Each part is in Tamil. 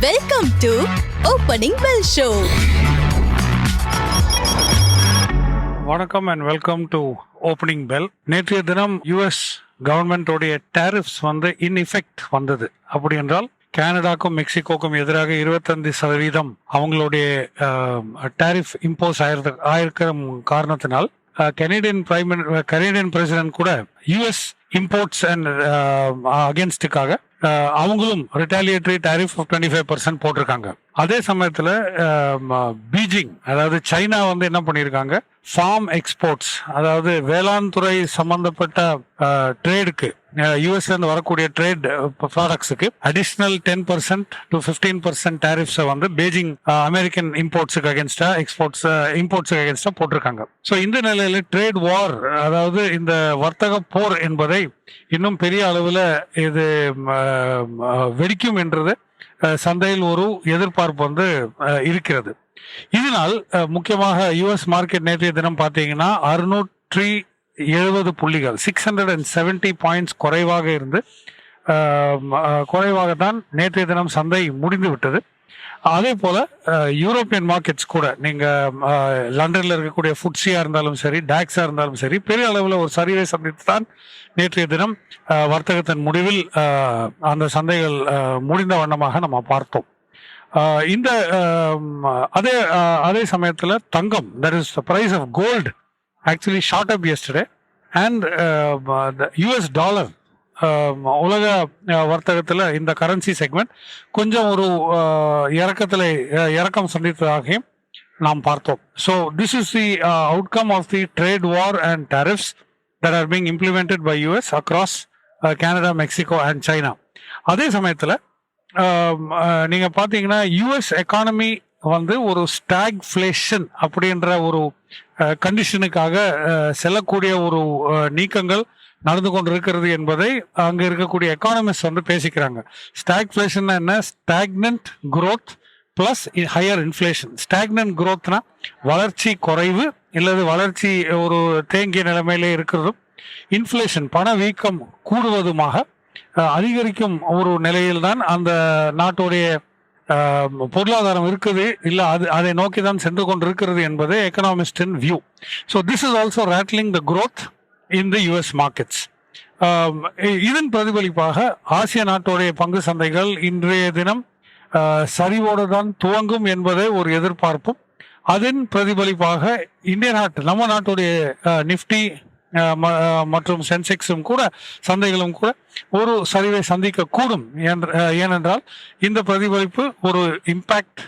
Welcome to opening bell show வணக்கம் and welcome to opening bell நேற்றைய தினம் யுஎஸ் கவர்மெண்டோடைய டேரிஃப்ஸ் வந்து இன் இஃபெக்ட் வந்தது. அப்படி என்றால் கனடாக்கும் மெக்சிகோக்கும் எதிராக இருபத்தஞ்சு சதவீதம் அவங்களுடைய டேரிஃப் இம்போஸ் ஆயிருக்கு ஆயிருக்கிற காரணத்தினால் கனேடியன் பிரைம் கனேடியன் பிரசிடென்ட் கூட யுஎஸ் இம்போர்ட்ஸ் அண்ட் அகேன்ஸ்டுக்காக அவங்களும் retaliatory tariff twenty five percent போட்டிருக்காங்க. அதே சமயத்தில் பீஜிங் அதாவது சைனா வந்து என்ன பண்ணியிருக்காங்க? ஃபார்ம் எக்ஸ்போர்ட்ஸ் அதாவது வேளாண் துறை சம்பந்தப்பட்ட ட்ரேடுக்கு யூஎஸ்ல இருந்து வரக்கூடிய trade ப்ராடக்ட்ஸுக்கு additional ten percent to fifteen percent டேரிஃப்ஸை வந்து பெய்ஜிங் அமெரிக்கன் இம்போர்ட்ஸுக்கு அகேன்ஸ்டா எக்ஸ்போர்ட்ஸ் இம்போர்ட்ஸுக்கு அகேன்ஸ்டா போட்டிருக்காங்க. ஸோ இந்த நிலையில ட்ரேட் வார் அதாவது இந்த வர்த்தக போர் என்பதை இன்னும் பெரிய அளவில் இது வெடிக்கும் என்றது சந்தையில் ஒரு எதிர்பார்ப்பு வந்து இருக்கிறது. இதனால் முக்கியமாக யுஎஸ் மார்க்கெட் நேற்றைய தினம் பார்த்தீங்கன்னா அறுநூற்றி எழுபது புள்ளிகள். Six hundred and seventy points குறைவாக இருந்து குறைவாக தான் நேற்றைய தினம் சந்தை முடிந்து விட்டது. அதே போல யூரோப்பியன் மார்க்கெட்ஸ் கூட நீங்க லண்டன்ல இருக்கக்கூடிய ஃபுட்ஸியா இருந்தாலும் சரி டாக்ஸா இருந்தாலும் சரி பெரிய அளவில் ஒரு சரிவை சந்தித்து தான் நேற்றைய தினம் வர்த்தகத்தின் முடிவில் அந்த சந்தைகள் முடிந்த வண்ணமாக நம்ம பார்த்தோம். இந்த அதே அதே சமயத்தில் தங்கம் that is the price of gold actually shot up yesterday. And US dollar உலக uh, வர்த்தகத்தில் இந்த கரன்சி செக்மெண்ட் கொஞ்சம் ஒரு uh, இறக்கத்தில் uh, இறக்கம் சந்தித்ததாகவும் நாம் பார்த்தோம். So this is the outcome of the trade war and tariffs that are being implemented by US across Canada Mexico and China அதே சமயத்தில் um, நீங்கள் பார்த்தீங்கன்னா யூஎஸ் எக்கானமி வந்து ஒரு ஸ்டாக்ஃப்ளேஷன் அப்படின்ற ஒரு கண்டிஷனுக்காக செல்லக்கூடிய ஒரு நீக்கங்கள் நடந்து கொண்டிருக்கிறது என்பதை அங்க இருக்கக்கூடிய எக்கானமிஸ்ட் வந்து பேசிக்கிறாங்க. ஸ்டாக்ஃப்ளேஷன் என்ன? Stagnant growth plus higher inflation stagnant குரோத்னா வளர்ச்சி குறைவு இல்லது வளர்ச்சி ஒரு தேங்கிய நிலைமையிலே இருக்கிறதும் இன்ஃப்ளேஷன் பணவீக்கம் கூடுவதுமாக அதிகரிக்கும் ஒரு நிலையில்தான் அந்த நாட்டுடைய பொருளாதாரம் இருக்குது. இல்ல அது அதை நோக்கி தான் சென்று கொண்டிருக்கிறது என்பது எக்கனாமிஸ்டின் view so this is also rattling the growth in the US markets இதன் பிரதிபலிப்பாக ஆசிய நாட்டுடைய பங்கு சந்தைகள் இன்றைய தினம் சரிவோடு தான் துவங்கும் என்பதை ஒரு எதிர்பார்ப்பும். அதன் பிரதிபலிப்பாக இந்திய நாட்டு நம்ம நாட்டுடைய நிஃப்டி மற்றும் சென்செக்ஸும் கூட சந்தைகளும் கூட ஒரு சரிவை சந்திக்க கூடும் ஏனென்றால் இந்த பிரதிபலிப்பு ஒரு இம்பாக்ட்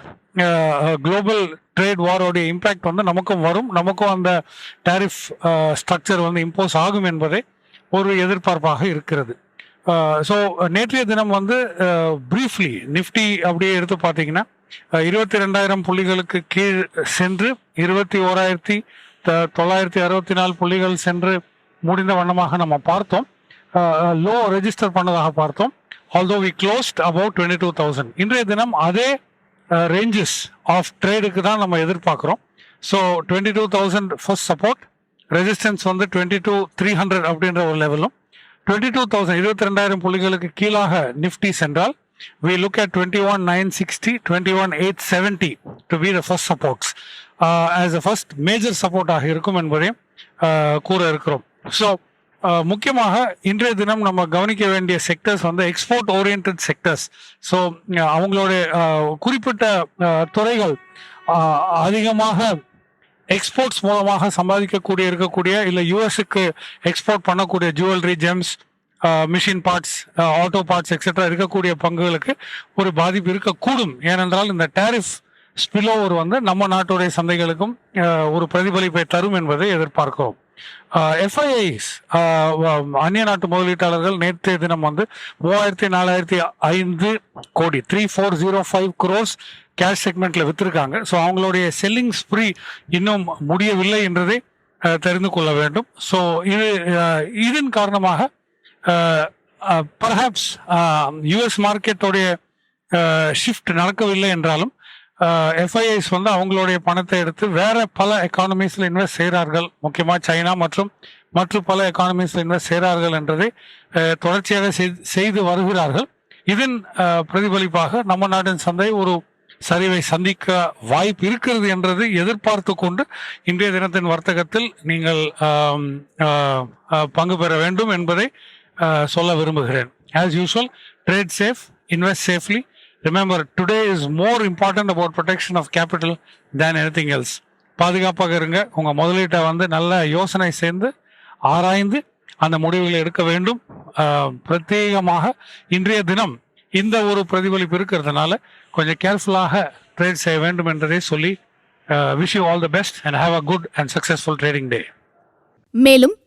குளோபல் ட்ரேட் வாரோடைய இம்பாக்ட் வந்து நமக்கும் வரும். நமக்கும் அந்த டாரிஃப் ஸ்ட்ரக்சர் வந்து இம்போஸ் ஆகும் என்பதை ஒரு எதிர்பார்ப்பாக இருக்கிறது. ஸோ நேற்றைய தினம் வந்து ப்ரீஃப்லி நிஃப்டி அப்படியே எடுத்து பார்த்தீங்கன்னா இருபத்தி ரெண்டாயிரம் புள்ளிகளுக்கு கீழ் சென்று இருபத்தி ஓராயிரத்தி தொள்ளாயிரத்தி அறுபத்தி நாலு புள்ளிகள் சென்று முடிந்த வண்ணமாக நம்ம பார்த்தோம். லோ ரெஜிஸ்டர் பண்ணதாக பார்த்தோம். Although we closed about twenty two thousand இன்றைய தினம் அதே ரேஞ்சஸ் ஆஃப் ட்ரேடுக்கு தான் நம்ம எதிர்பார்க்குறோம். So twenty two thousand first support resistance வந்து டுவெண்ட்டி டூ த்ரீ ஹண்ட்ரட் அப்படின்ற ஒரு லெவலும் டுவெண்ட்டி டூ தௌசண்ட் இருபத்தி ரெண்டாயிரம் புள்ளிகளுக்கு கீழாக நிஃப்டி சென்றால் we look at twenty one nine sixty twenty one eight seventy to be the first supports as a first major சப்போர்ட்டாக இருக்கும் என்பதையும் கூற இருக்கிறோம். ஸோ முக்கியமாக இன்றைய தினம் நம்ம கவனிக்க வேண்டிய செக்டர்ஸ் வந்து எக்ஸ்போர்ட் ஓரியன்ட் செக்டர்ஸ் ஸோ அவங்களுடைய குறிப்பிட்ட துறைகள் அதிகமாக எக்ஸ்போர்ட்ஸ் மூலமாக சம்பாதிக்கக்கூடிய இருக்கக்கூடிய இல்லை யூஎஸ்க்கு எக்ஸ்போர்ட் பண்ணக்கூடிய jewellery gems machine parts auto parts etcetera இருக்கக்கூடிய பங்குகளுக்கு ஒரு பாதிப்பு இருக்கக்கூடும். ஏனென்றால் இந்த டேரிஃப் ஸ்பில்லோவர் வந்து நம்ம நாட்டுடைய சந்தைகளுக்கும் ஒரு பிரதிபலிப்பை தரும் என்பதை எதிர்பார்க்கிறோம். எஃப்ஐஐஸ் அந்நிய நாட்டு முதலீட்டாளர்கள் நேற்றைய தினம் வந்து மூவாயிரத்தி நாலாயிரத்தி ஐந்து கோடி three four zero five crores cash செக்மெண்ட்ல வித்திருக்காங்க. ஸோ அவங்களுடைய செல்லிங் ஸ்ப்ரீ இன்னும் முடியவில்லை என்றதை தெரிந்து கொள்ள வேண்டும். ஸோ இது இதன் காரணமாக பர்ஹாப்ஸ் யுஎஸ் மார்க்கெட்டோடைய ஷிஃப்ட் நடக்கவில்லை என்றாலும் எஃப்ஐஐஸ் வந்து அவங்களுடைய பணத்தை எடுத்து வேற பல எக்கானமிஸ்ல இன்வெஸ்ட் செய்கிறார்கள் முக்கியமாக சைனா மற்றும் மற்ற பல எக்கானமிஸ்ல இன்வெஸ்ட் செய்கிறார்கள் என்றதை தொடர்ச்சியாக செய்து- செய்து வருகிறார்கள். இதன் பிரதிபலிப்பாக நம்ம நாட்டின் சந்தை ஒரு சரிவை சந்திக்க வாய்ப்பு இருக்கிறது என்றது எதிர்பார்த்து கொண்டு இன்றைய தினத்தின் வர்த்தகத்தில் நீங்கள் பங்கு பெற வேண்டும் என்பதை சொல்ல விரும்புகிறேன். As usual trade safe invest safely remember today is more important about protection of capital than anything else பாதுகாப்பாக இருங்க. உங்கள் முதலீட்டை வந்து நல்ல யோசனை சேர்ந்து ஆராய்ந்து அந்த முடிவுகளை எடுக்க வேண்டும். பிரத்யேகமாக இன்றைய தினம் இந்த ஒரு பிரதிபலிப்பு இருக்கிறதுனால கொஞ்சம் கேர்ஃபுல்லாக ட்ரேட் செய்ய வேண்டும் என்றதை சொல்லி wish you all the best and have a good and successful trading day மேலும்